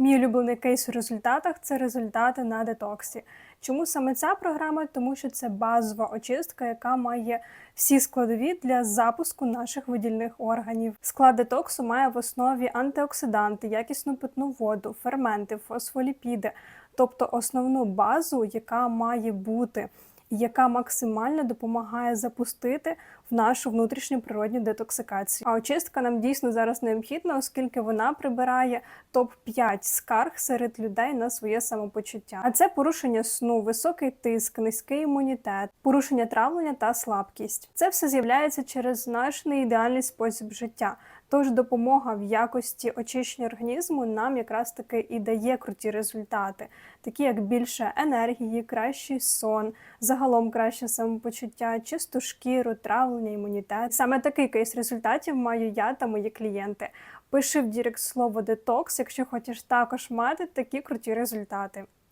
Мій улюблений кейс у результатах це результати на детоксі. Чому саме ця програма? Тому що це базова очистка, яка має всі складові для запуску наших видільних органів. Склад детоксу має в основі антиоксиданти, якісну питну воду, ферменти, фосфоліпіди, тобто основну базу, яка має бути. Яка максимально допомагає запустити в нашу внутрішню природню детоксикацію. А очистка нам дійсно зараз необхідна, оскільки вона прибирає топ 5 скарг серед людей на своє самопочуття. А це порушення сну, високий тиск, низький імунітет, порушення травлення та слабкість. Це все з'являється через наш неідеальний спосіб життя. Тож допомога в якості очищення організму нам якраз таки і дає круті результати, такі як більше енергії, кращий сон, загалом краще самопочуття, чисту шкіру, травлення, імунітет. Саме такий кейс результатів маю я та мої клієнти. Пиши в Дірект слово детокс, якщо хочеш також мати такі круті результати.